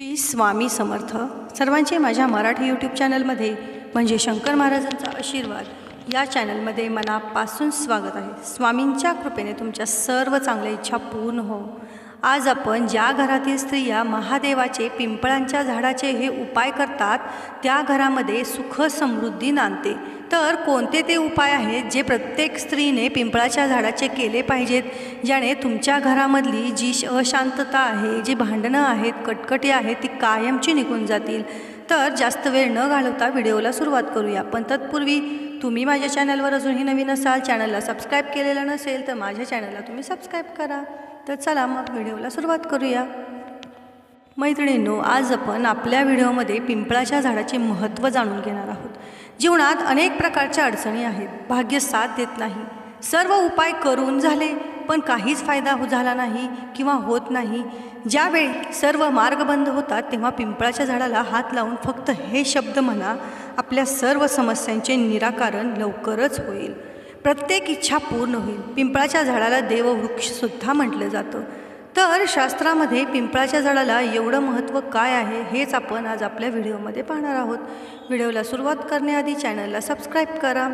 श्री स्वामी समर्थ. सर्वांचे माझ्या मराठी यूट्यूब चॅनलमध्ये म्हणजे शंकर महाराजांचा आशीर्वाद या चॅनलमध्ये मनापासून स्वागत आहे. स्वामींच्या कृपेने तुमच्या सर्व चांगल्या इच्छा पूर्ण हो. आज आपण ज्या घरातील स्त्रिया महादेवाचे पिंपळांच्या झाडाचे हे उपाय करतात त्या घरामध्ये सुख समृद्धी नांदते. तर कोणते ते उपाय आहेत जे प्रत्येक स्त्रीने पिंपळाच्या झाडाचे केले पाहिजेत ज्याने तुमच्या घरामधली जी श- अशांतता आहे जी भांडणं आहेत कटकटी आहेत ती कायमची निघून जातील? तर जास्त वेळ न घालवता व्हिडिओला सुरुवात करूया. पण तत्पूर्वी तुम्ही माझ्या चॅनलवर अजूनही नवीन असाल चॅनलला सबस्क्राईब केलेलं नसेल तर माझ्या चॅनलला तुम्ही सबस्क्राईब करा. तर चला मग व्हिडिओला सुरुवात करूया. मैत्रिणींनो आज आपण आपल्या व्हिडिओमध्ये पिंपळाच्या झाडाचे महत्त्व जाणून घेणार आहोत. जीवनात अनेक प्रकारच्या अडचणी आहेत. भाग्य साथ देत नाही. सर्व उपाय करून झाले पण काहीच फायदा हो झाला नाही किंवा होत नाही. ज्यावेळी सर्व मार्ग बंद होतात तेव्हा पिंपळाच्या झाडाला हात लावून फक्त हे शब्द म्हणा आपल्या सर्व समस्यांचे निराकरण लवकरच होईल. प्रत्येक इच्छा पूर्ण होईल. पिंपळाच्या झाडाला देववृक्षसुद्धा म्हटलं जातं. तर शास्त्रामध्ये पिंपळाच्या झाडाला एवढं महत्त्व काय आहे हेच आपण आज आपल्या व्हिडिओमध्ये पाहणार आहोत. व्हिडिओला सुरुवात करण्याआधी चॅनलला सबस्क्राईब करा.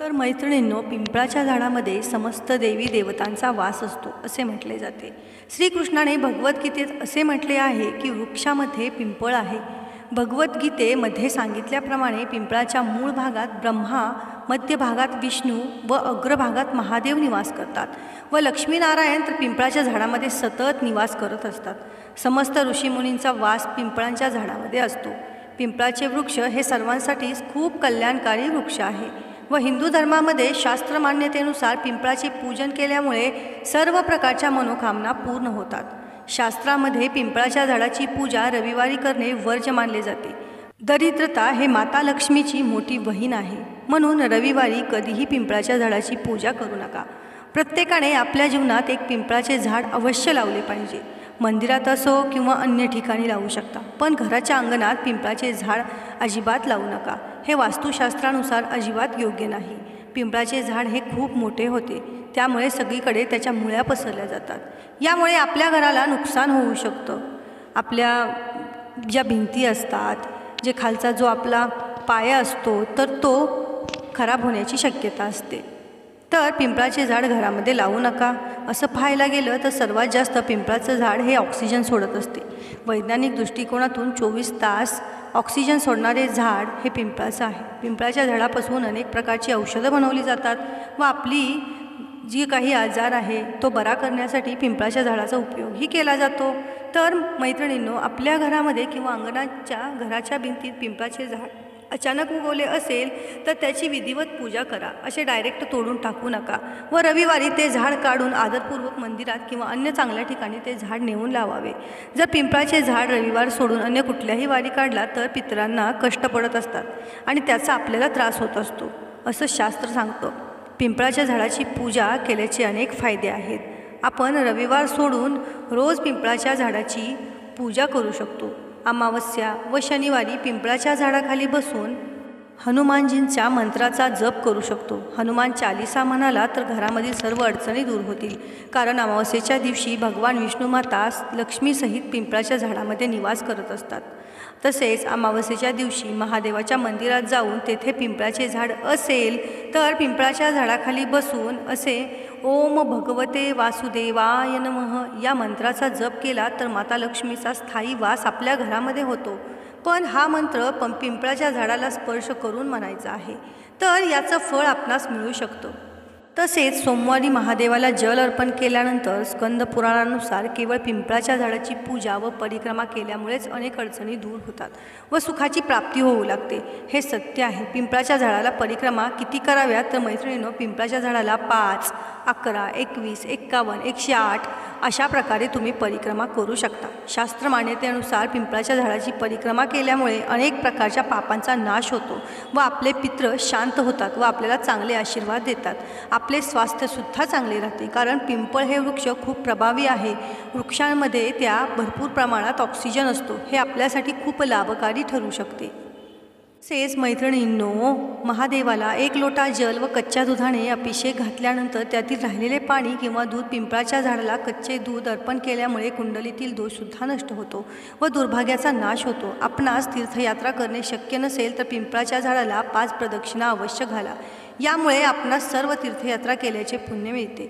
तर मैत्रिणींनो पिंपळाच्या झाडामध्ये समस्त देवी देवतांचा वास असतो असे म्हटले जाते. श्रीकृष्णाने भगवद्गीतेत असे म्हटले आहे की वृक्षामध्ये पिंपळ आहे. भगवद्गीतेमध्ये सांगितल्याप्रमाणे पिंपळाच्या मूळ भागात ब्रह्मा मध्य भागात विष्णू व अग्रभागात महादेव निवास करतात व लक्ष्मीनारायण तर पिंपळाच्या झाडामध्ये सतत निवास करत असतात. समस्त ऋषीमुनींचा वास पिंपळांच्या झाडामध्ये असतो. पिंपळाचे वृक्ष हे सर्वांसाठीच खूप कल्याणकारी वृक्ष आहे व हिंदू धर्मामध्ये शास्त्रमान्यतेनुसार पिंपळाचे पूजन केल्यामुळे सर्व प्रकारच्या मनोकामना पूर्ण होतात. शास्त्रामध्ये पिंपळाच्या झाडाची पूजा रविवारी करणे वर्ज मानले जाते. दरिद्रता हे माता लक्ष्मीची मोठी बहीण आहे. म्हणून रविवारी कधीही पिंपळाच्या झाडाची पूजा करू नका. प्रत्येकाने आपल्या जीवनात एक पिंपळाचे झाड अवश्य लावले पाहिजे. मंदिरात असो किंवा अन्य ठिकाणी लावू शकता. पण घराच्या अंगणात पिंपळाचे झाड अजिबात लावू नका. हे वास्तुशास्त्रानुसार अजिबात योग्य नाही. पिंपळाचे झाड हे खूप मोठे होते. त्यामुळे सगळीकडे त्याच्या मुळ्या पसरल्या जातात. यामुळे आपल्या घराला नुकसान होऊ शकतं. आपल्या ज्या भिंती असतात जे खालचा जो आपला पाया असतो तर तो खराब होण्याची शक्यता असते. तर पिंपळाचे झाड घरामध्ये लावू नका. असं पाहायला गेलं तर सर्वात जास्त पिंपळाचं झाड हे ऑक्सिजन सोडत असते. वैज्ञानिक दृष्टिकोनातून चोवीस तास ऑक्सिजन सोडणारे झाड हे पिंपळाचं आहे. पिंपळाच्या झाडापासून अनेक प्रकारची औषधं बनवली जातात व आपली जी काही आजार आहे तो बरा करण्यासाठी पिंपळाच्या झाडाचा उपयोगही केला जातो. तर मैत्रिणींनो आपल्या घरामध्ये किंवा अंगणाच्या घराच्या भिंतीत पिंपळाचे झाड अचानक उगवले असेल तर त्याची विधिवत पूजा करा. असे डायरेक्ट तोडून टाकू नका व रविवारी ते झाड काढून आदरपूर्वक मंदिरात किंवा अन्य चांगल्या ठिकाणी ते झाड नेऊन लावावे. जर पिंपळाचे झाड रविवार सोडून अन्य कुठल्याही वारी काढला तर पितरांना कष्ट पडत असतात आणि त्याचा आपल्याला त्रास होत असतो असं शास्त्र सांगतं. पिंपळाच्या झाडाची पूजा केल्याचे अनेक फायदे आहेत. आपण रविवार सोडून रोज पिंपळाच्या झाडाची पूजा करू शकतो. अमावस्या व शनिवारी पिंपळाच्या झाडाखाली बसून हनुमानजींच्या मंत्राचा जप करू शकतो. हनुमान चालिसा म्हणाला तर घरामधील सर्व अडचणी दूर होतील. कारण अमावस्येच्या दिवशी भगवान विष्णू माता लक्ष्मीसहित पिंपळाच्या झाडामध्ये निवास करत असतात. तसेच अमावस्येच्या दिवशी महादेवाच्या मंदिरात जाऊन तेथे पिंपळाचे झाड असेल तर पिंपळाच्या झाडाखाली बसून असे ओम भगवते वासुदेवाय नमः या मंत्राचा जप केला तर माता लक्ष्मीचा स्थायी वास आपल्या घरामध्ये होतो. पण हा मंत्र पं पिंपळाच्या झाडाला स्पर्श करून म्हणायचा आहे. तर याचं फळ आपणास मिळू शकतो. तसेच सोमवारी महादेवाला जल अर्पण केल्यानंतर स्कंद पुराणानुसार केवळ पिंपळाच्या झाडाची पूजा व परिक्रमा केल्यामुळेच अनेक अडचणी दूर होतात व सुखाची प्राप्ती होऊ लागते. हे सत्य आहे. पिंपळाच्या झाडाला परिक्रमा किती कराव्यात? तर मैत्रिणीनं पिंपळाच्या झाडाला पाच अकरा एकवीस एक्कावन्न एकशे आठ अशा प्रकारे तुम्ही परिक्रमा करू शकता. शास्त्र मान्यतेनुसार पिंपळाच्या झाडाची परिक्रमा केल्यामुळे अनेक प्रकारच्या पापांचा नाश होतो व आपले पित्र शांत होतात व आपल्याला चांगले आशीर्वाद देतात. आप आपले स्वास्थ्यसुद्धा चांगले राहते. कारण पिंपळ हे वृक्ष खूप प्रभावी आहे. वृक्षांमध्ये त्या भरपूर प्रमाणात ऑक्सिजन असतो. हे आपल्यासाठी खूप लाभकारी ठरू शकते. सेस मैत्रिणींनो महादेवाला एक लोटा जल व कच्च्या दुधाने अभिषेक घातल्यानंतर त्यातील राहिलेले पाणी किंवा दूध पिंपळाच्या झाडाला कच्चे दूध अर्पण केल्यामुळे कुंडलीतील दोषसुद्धा नष्ट होतो व दुर्भाग्याचा नाश होतो. आपणास तीर्थयात्रा करणे शक्य नसेल तर पिंपळाच्या झाडाला पाच प्रदक्षिणा अवश्य घाला. यामुळे आपणास सर्व तीर्थयात्रा केल्याचे पुण्य मिळते.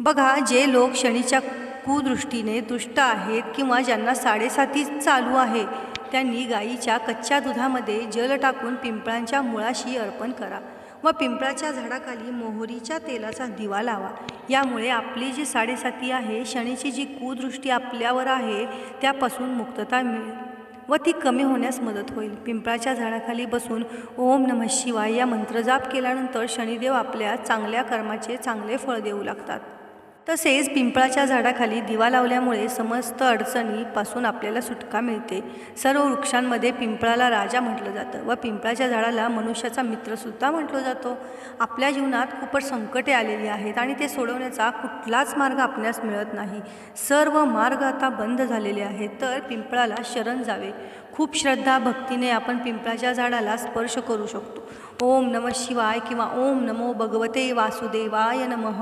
बघा जे लोक शनीच्या कुदृष्टीने दुष्ट आहेत किंवा ज्यांना साडेसाती चालू आहे त्यांनी गाईच्या कच्च्या दुधामध्ये जल टाकून पिंपळांच्या मुळाशी अर्पण करा. व पिंपळाच्या झाडाखाली मोहरीच्या तेलाचा दिवा लावा. यामुळे आपली जी साडेसाती आहे शनीची जी कुदृष्टी आपल्यावर आहे त्यापासून मुक्तता मिळेल व ती कमी होण्यास मदत होईल. पिंपळाच्या झाडाखाली बसून ओम नमः शिवाय या मंत्रजाप केल्यानंतर शनिदेव आपल्या चांगल्या कर्माचे चांगले फळ देऊ लागतात. तसेच पिंपळाच्या झाडाखाली दिवा लावल्यामुळे समस्त अडचणीपासून आपल्याला सुटका मिळते. सर्व वृक्षांमध्ये पिंपळाला राजा म्हटलं जातं व पिंपळाच्या झाडाला मनुष्याचा मित्रसुद्धा म्हटलं जातो. आपल्या जीवनात खूपच संकटे आलेली आहेत आणि ते सोडवण्याचा कुठलाच मार्ग आपल्यास मिळत नाही. सर्व मार्ग आता बंद झालेले आहेत तर पिंपळाला शरण जावे. खूप श्रद्धा भक्तीने आपण पिंपळाच्या झाडाला स्पर्श करू शकतो. ओम नम शिवाय किंवा ओम नमो भगवते वासुदेवाय नमः.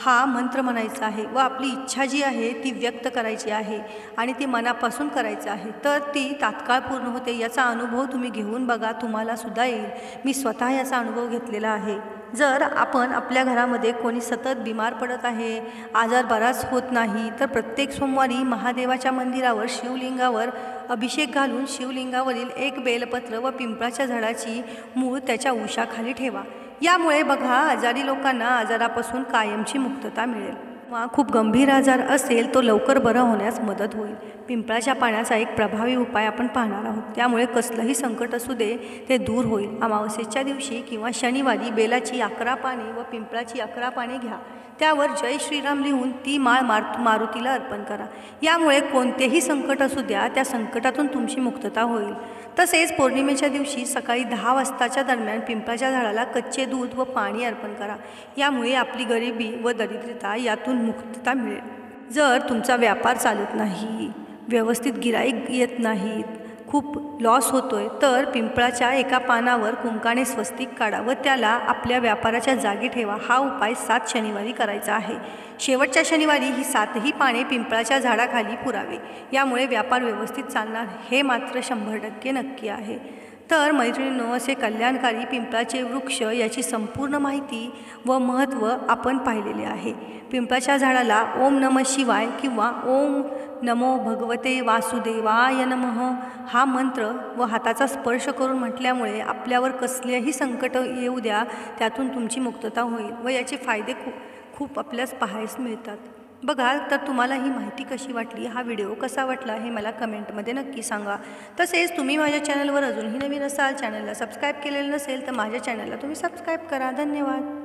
हा मंत्र म्हणायचा आहे व आपली इच्छा जी आहे ती व्यक्त करायची आहे आणि ती मनापासून करायची आहे. तर ती तात्काळ पूर्ण होते याचा अनुभव तुम्ही घेऊन बघा तुम्हाला सुद्धा येईल. मी स्वतः याचा अनुभव घेतलेला आहे. जर आपण आपल्या घरामध्ये कोणी सतत बिमार पडत आहे आजार बराच होत नाही तर प्रत्येक सोमवारी महादेवाच्या मंदिरावर शिवलिंगावर अभिषेक घालून शिवलिंगावरील एक बेलपत्र व पिंपळाच्या झाडाची मूळ त्याच्या उशाखाली ठेवा. यामुळे बघा आजारी लोकांना आजारापासून कायमची मुक्तता मिळेल. किंवा खूप गंभीर आजार असेल तो लवकर बरा होण्यास मदत होईल. पिंपळाच्या पाण्याचा एक प्रभावी उपाय आपण पाहणार आहोत. त्यामुळे कसलंही संकट असू दे ते दूर होईल. अमावस्येच्या दिवशी किंवा शनिवारी बेलाची अकरा पाने व पिंपळाची अकरा पाने घ्या. त्यावर जय श्रीराम लिहून ती माळ मार मारुतीला अर्पण करा. यामुळे कोणतेही संकट असू द्या त्या संकटातून तुमची मुक्तता होईल. तसेच पौर्णिमेच्या दिवशी सकाळी दहा वाजताच्या दरम्यान पिंपळाच्या झाडाला कच्चे दूध व पाणी अर्पण करा. यामुळे आपली गरिबी व दरिद्रता यातून मुक्तता मिळेल. जर तुमचा व्यापार चालत नाही व्यवस्थित गिराईक येत नाहीत खूप लॉस होतोय तर पिंपळाच्या एका पानावर कुंकाने स्वस्तिक काढा व त्याला आपल्या व्यापाराच्या जागी ठेवा. हा उपाय सात शनिवारी करायचा आहे. शेवटच्या शनिवारी ही सातही पाने पिंपळाच्या झाडाखाली पुरावे. यामुळे व्यापार व्यवस्थित चालणार हे मात्र शंभर टक्के नक्की आहे. तर मैत्रिणींनो असे कल्याणकारी पिंपळाचे वृक्ष याची संपूर्ण माहिती व महत्त्व आपण पाहिलेले आहे. पिंपळाच्या झाडाला ओम नम शिवाय किंवा ओम नमो भगवते वासुदेवाय नमः हा मंत्र व हाताचा स्पर्श करून म्हटल्यामुळे आपल्यावर कसलेही संकट येऊ द्या त्यातून तुमची मुक्तता होईल व याचे फायदे खूप खूप आपल्यास पाहायस मिळतात. बघा तर तुम्हाला ही माहिती कशी वाटली? हा व्हिडिओ कसा वाटला हे मला कमेंटमध्ये नक्की सांगा. तसेच तुम्ही माझ्या चॅनलवर अजूनही नवीन असाल चॅनलला सबस्क्राईब केलेलं नसेल तर माझ्या चॅनलला तुम्ही सबस्क्राईब करा. धन्यवाद.